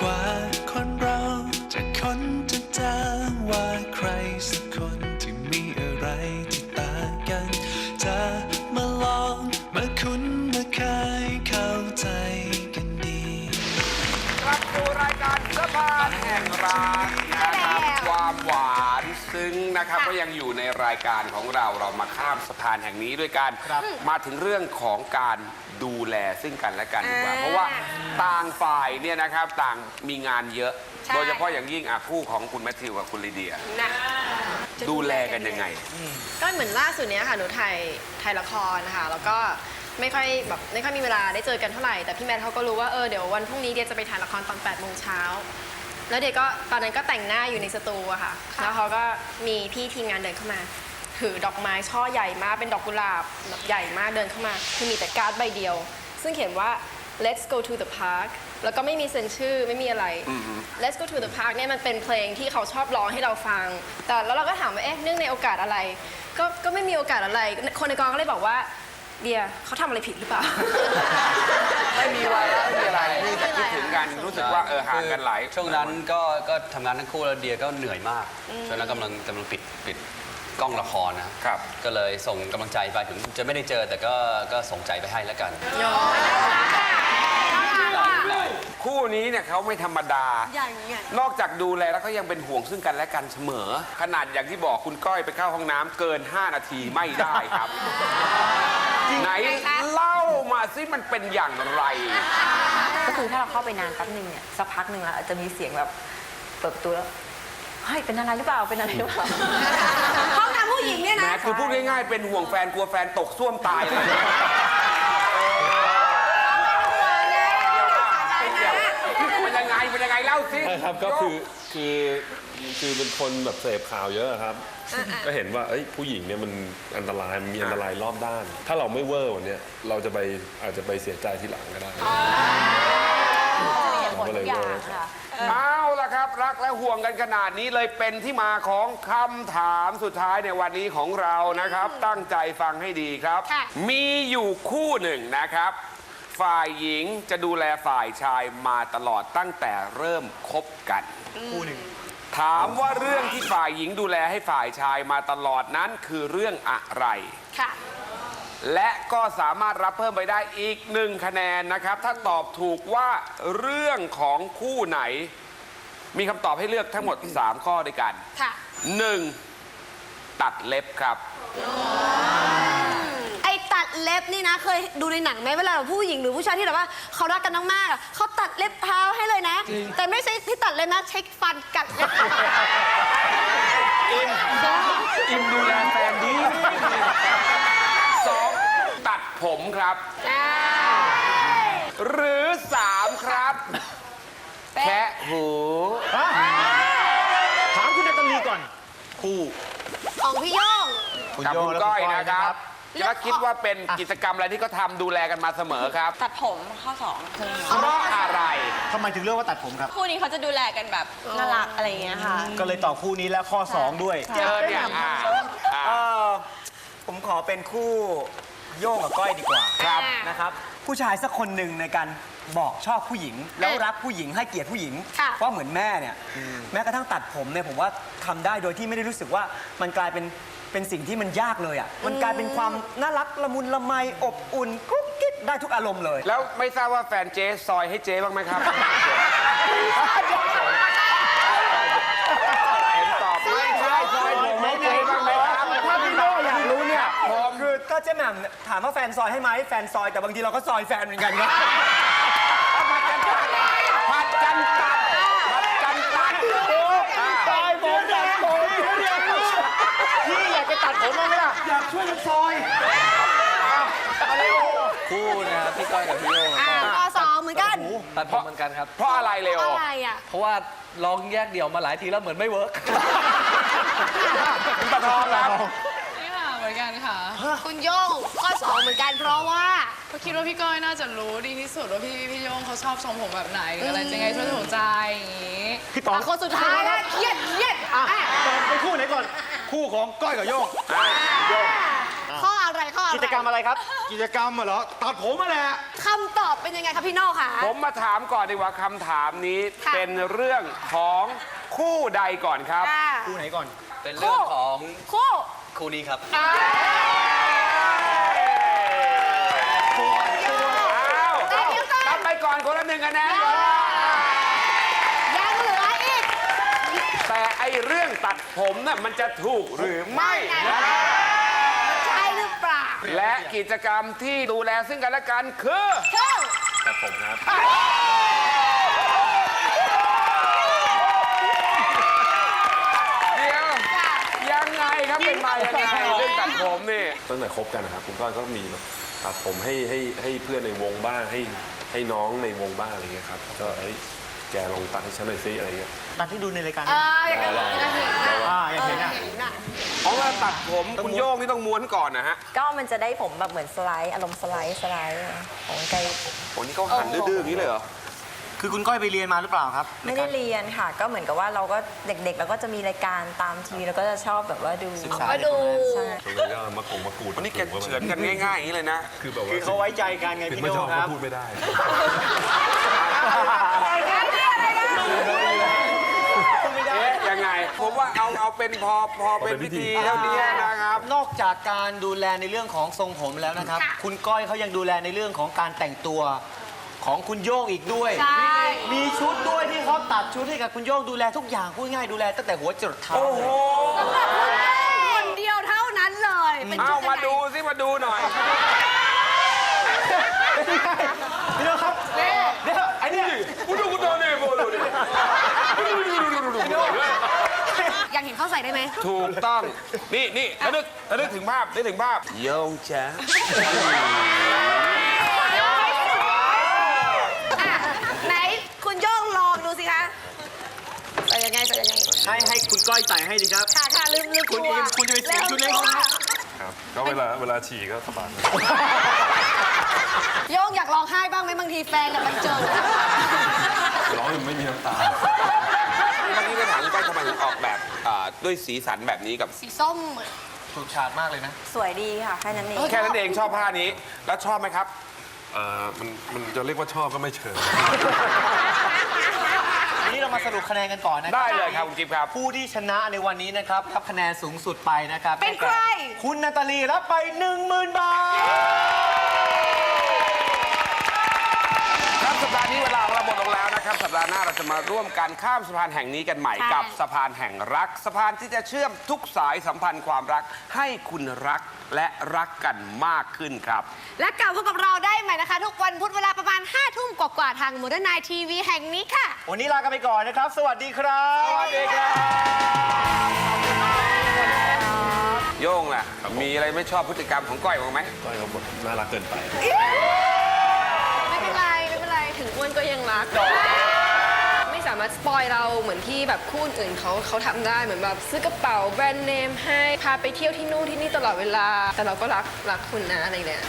กว่าคนเราจะค้นจะเจอว่าใครสักคนที่มีอะไรที่ต่างกันจะมาลองมาคุ้นมาเคยเข้าใจกันดีกลับสู่รายการสะพานแห่งรักนะครับความหวาน ซึ้งนะครับก็ยังอยู่ในรายการของเราเรามาข้ามสะพานแห่งนี้ด้วยกันมาถึงเรื่องของการดูแลซึ่งกันและกันดีกว่าเพราะว่าต่างฝ่ายเนี่ยนะครับต่างมีงานเยอะใช่โดยเฉพาะอย่างยิ่งอะคู่ของคุณแมทธิวกับคุณลีเดียนะดูแลกันยังไง ก็เหมือนล่าสุดเนี้ยค่ะหนูถ่ายถ่ายละครนะคะแล้วก็ไม่ค่อยแบบไม่ค่อยมีเวลาได้เจอกันเท่าไหร่แต่พี่แมทเขาก็รู้ว่าเออเดี๋ยววันพรุ่งนี้เดียจะไปถ่ายละครตอน8โมงเช้า แล้วเดียก็ตอนนั้นก็แต่งหน้าอยู่ในสตูอะค่ะ แล้วเขาก็มีพี่ทีมงานเดินเข้ามา ถือดอกไม้ช่อใหญ่มากเป็นดอกกุหลาบแบบใหญ่มากเดินเข้ามา คือมีแต่การ์ดใบเดียว ซึ่งเขียนว่า let's go to the park แล้วก็ไม่มีเซ็นชื่อไม่มีอะไร let's go to the park เนี่ยมันเป็นเพลงที่เขาชอบร้องให้เราฟัง แต่แล้วเราก็ถามว่าเอ๊ะเนื่องในโอกาสอะไร ก็ก็ไม่มีโอกาสอะไร คนในกองก็เลยบอกว่า เดียเขาทำอะไรผิดหรือเปล่า ไม่มีวาระไม่มีอะไรนี่แต่คิดถึงกันรู้สึกว่าเออห่างกันหลายช่วงนั้นก็ก็ทำงานทั้งคู่แล้วเดียก็เหนื่อยมากช่วงนั้นกำลังกำลังปิดปิดกล้องละครนะครับ ก็เลยส่งกำลังใจไปถึงจะไม่ได้เจอแต่ก็ก็ส่งใจไปให้แล้วกัน คู่นี้เนี่ยเขาไม่ธรรมดานอกจากดูแลแล้วเขายังเป็นห่วงซึ่งกันและกันเสมอ ขนาดอย่างที่บอกคุณก้อยไปเข้าห้องน้ำเกิน 5 นาทีไม่ได้ครับ ไหนเล่ามาสิมันเป็นอย่างไร ก็คือถ้าเราเข้าไปนานแป๊บนึงเนี่ยสักพักหนึ่งแล้วจะมีเสียงแบบเปิดประตูแล้วเฮ้ยเป็นอะไรหรือเปล่าเป็นอะไรหรือเปล่าห้องน้ำผู้หญิงเนี่ยแหมนะคือพูดง่ายๆ เป็นห่วงแฟนกลัวแฟนตกส้วมตายเลยมัน ยังไงมันยังไงเล่าสิใช่ครับก็คือคือคือเป็นคนแบบเสพข่าวเยอะครับ ก็เห็นว่าเอ้ยผู้หญิงเนี่ยมันอันตรายมันมีอันตรายรอบด้าน ถ้าเราไม่เวอร์วันเนี้ยเราจะไปอาจจะไปเสียใจทีหลังก็ได้หมดทุกอย่างค่ะเอาละครับ รักและห่วงกันขนาดนี้เลยเป็นที่มาของคำถามสุดท้ายในวันนี้ของเรานะครับ ตั้งใจฟังให้ดีครับ มีอยู่คู่หนึ่งนะครับ ฝ่ายหญิงจะดูแลฝ่ายชายมาตลอดตั้งแต่เริ่มคบกัน คู่หนึ่งถามว่าเรื่องที่ฝ่ายหญิงดูแลให้ฝ่ายชายมาตลอดนั้นคือเรื่องอะไร ค่ะ และก็สามารถรับเพิ่มไปได้อีกหนึ่งคะแนนนะครับ ถ้าตอบถูกว่าเรื่องของคู่ไหน มีคำตอบให้เลือกทั้งหมด 3 ข้อด้วยกัน ค่ะ 1. ตัดเล็บครับไอ้ตัดเล็บ นี่นะ เคยดูในหนังไหมเวลาแบบผู้หญิงหรือผู้ชายที่แบบว่าเขารักกันมากๆอะเขาตัดเล็บเท้าให้เลยนะ แต่ไม่ใช่ที่ตัดเล็บนะเช็คฟันกัดเล็บอิมดูแลแฟนดีสองตัดผมครับ หรือ3ครับแคะหูถามคุณนาตาลีก่อน คู่ของพี่โย่งกับคุณก้อยนะครับ เลือกแล้วคิดว่าเป็นกิจกรรมอะไรที่เขาทำดูแลกันมาเสมอครับ ตัดผมข้อสองเพราะอะไร ทำไมถึงเลือกว่าตัดผมครับ คู่นี้เขาจะดูแลกันแบบน่ารักอะไรอย่างเงี้ยค่ะ ก็เลยต่อคู่นี้แล้วข้อ 2 ด้วยเจอเนี่ยอ่าอ่าเอ่อผมขอเป็นคู่โย่งกับก้อยดีกว่าครับ นะครับ ผู้ชายสักคนหนึ่งในการบอกชอบผู้หญิง แล้วรักผู้หญิงให้เกียรติผู้หญิงค่ะว่าเหมือนแม่เนี่ยแม้กระทั่งตัดผมเนี่ยผมว่าทำได้โดยที่ไม่ได้รู้สึกว่ามันกลายเป็น เป็นสิ่งที่มันยากเลยอะมันกลายเป็นความน่ารักละมุนละไมอบอุ่นกุ๊กกิ๊กได้ทุกอารมณ์เลย แล้วไม่ทราบว่าแฟนเจ๊ซอยให้เจ๊บ้างไหมครับ เห็นตอบไม่ใช่ซอยผมให้เจ๊บ้างไหมครับถ้าพี่โย่อยากรู้เนี่ยผมคือก็เจ๊แหม่มถามว่าแฟนซอยให้ไหมแฟนซอยแต่บางทีเราก็ซอยแฟนเหมือนกันครับ ผัดกันตัดผัดกันตัดอ่า ตายผมตัดผมพี่อยากจะตัดผมบ้างไหมล่ะ อยากช่วยกันซอยคู่นะครับพี่ก้อยกับพี่โยงก็ข้อสองเหมือนกัน ตัดผมเหมือนกันครับ เพราะอะไรเร็วอะไรอะ เพราะว่าลองแยกเดี่ยวมาหลายทีแล้วเหมือนไม่เวิร์กคุณประทองครับนี่ค่ะเหมือนกันค่ะ คุณโย่งข้อสองเหมือนกันเพราะว่า ก็คิดว่าพี่ก้อยน่าจะรู้ดีที่สุดว่าพี่พี่โยงเขาชอบทรงผมแบบไหนหรืออะไรยังไงช่วยถูกใจอย่างนี้พี่ป๋องคนสุดท้ายนะเครียดเครียดอะอะตอบเป็นคู่ไหนก่อน คู่ของก้อยกับโย่งข้ออะไรข้ ออะไรกิจกรรมอะไรครับ กิจกรรมเหรอตัดผมมาแหละคำตอบเป็นยังไงคะพี่โน่คะ ผมมาถามก่อนดีกว่าคำถามนี้ค่ะ เป็นเรื่องของคู่ใดก่อนครับค่ะคู่ไหนก่อน เป็นเรื่องของคู่คู่นี้ครับ อ้าวแต่เดี๋ยวก่อนรับไปก่อนคนละหนึ่งคะแนนยังเหลืออีกแต่ไอเรื่องตัดผมน่ะมันจะถูกหรือไม่ใช่หรือเปล่า และกิจกรรมที่ดูแลซึ่งกันและกันคือคู่ครับผมครับเดี๋ยวยังไงครับเป็นมายังไงเรื่องตัดผมนี่ ตั้งแต่คบกันนะครับคุณก้อยก็มีแบบตัดผมให้ให้ให้เพื่อนในวงบ้างให้ให้น้องในวงบ้างอะไรเงี้ยครับก็เอ้ยแกลองตัดให้ฉันหน่อยซิอะไรเงี้ย ตัดที่ดูในรายการเอออยากเห็นอยากเห็นนะอ่าอยากเห็นอะ เห็นน่ะของเราตัดผมคุณโยงนี่ต้องม้วนก่อนนะฮะก็มันจะได้ผมแบบเหมือนสไลด์อารมณ์สไลด์สไลด์ของไกลโอ้นี่เขาหั่นดื้อๆอย่างนี้เลยเหรอ คือคุณก้อยไปเรียนมาหรือเปล่าครับไม่ได้เรียนค่ะ ก็เหมือนกับว่าเราก็เด็กๆเราก็จะมีรายการตามทีวีเราก็จะชอบแบบว่าดูศึกษามาดู ใช่ ตรงนี้ก็มากงมากรูดวันนี้แกเฉือนกันง่ายๆอย่างนี้เลยนะ คือแบบว่าคือเขาไว้ใจกันไงถึงพี่ไม่โน่ชอบคก็รับ พูดไม่ได้เอ๊ะยังไง ผมว่าเอาเอาเป็นพอพอเป็นเอาเป็นพิพิธีธีเท่านี้นะครับ นอกจากการดูแลในเรื่องของทรงผมแล้วนะครับ คุณก้อยเขายังดูแลในเรื่องของการแต่งตัวของคุณโยงอีกด้วย ใช่ มีชุดด้วยที่เขาตัดชุดให้กับคุณโยงดูแลทุกอย่างพูดง่ายดูแลตั้งแต่หัวจรดเท้าโอ้โหสำหรับคุณแม่คนเดียวเท่านั้นเลย เป็นเอาชุดมายังไง ดูสิมาดูหน่อย พี่โน่ครับเดี๋ยวไอ้เนี่ย กูดูกูดูนี่กูดูนี่ อยาก เห็นเขาใส่ได้ไหมถูกต้อง นี่นี่ถ้านึกถ้านึกถึงภาพนึกถึงภาพโยงจ้าอะไหนคุณโย่งลองดูสิคะใส่ยังไงใส่ยังไงให้ให้คุณก้อยใส่ให้ดีครับ ค่ะค่ะลืมลืมคุณกลัวอิมคุณจะไปเสียชุดเล็กเขานะ ครับก็เวลาเวลาฉี่ก็สบายโย่งอยากร้องไห้บ้างไหมบางทีแฟนกับไปเจอ ร้องยังไม่มีน้ำตา เมื่อกี้ก็ถามคุณก้อยทำไมถึงออกแบบอ่าด้วยสีสันแบบนี้กับ สีส้มถูกฉาดมากเลยนะ สวยดีค่ะ แค่นั้นเองแค่นั้นเองชอบผ้านี้ แล้วชอบไหมครับ เอ่อมันมันจะเรียกว่าชอบก็ไม่เชิง วันนี้เรามาสรุปคะแนนกันก่อนนะได้เลยครับคุณกิฟต์ครับ ผู้ที่ชนะในวันนี้นะครับรับคะแนนสูงสุดไปนะครับเป็นใคร คุณนาตาลีรับไป 10,000 บาท นะครับสัปดาห์หน้าเราจะมาร่วมกันข้ามสะพานแห่งนี้กันใหม่ใช่กับสะพานแห่งรัก สะพานที่จะเชื่อมทุกสายสัมพันธ์ความรักให้คุณรักและรักกันมากขึ้นครับ และกลับพบกับเราได้ใหม่นะคะ ทุกวันพุธเวลาประมาณ5ทุ่มกว่าๆทางมูดนายทีวีแห่งนี้ค่ะ วันนี้ลากันไปก่อนนะครับ สวัสดีครับ สวัสดีครับ โย่งล่ะ มีอะไรไม่ชอบพฤติกรรมของก้อยบ้างไหม ก้อยเขาบอกน่ารักเกินไป ไม่เป็นไร ไม่เป็นไร ถึงอ้วนก็ยังรักไม่สามารถสปอยเราเหมือนที่แบบคู่อื่นเขาเขาทำได้เหมือนแบบซื้อกระเป๋าแบรนด์เนมให้พาไปเที่ยวที่นู่นที่นี่ตลอดเวลา แต่เราก็รักรักคุณนะอะไรเนี่ย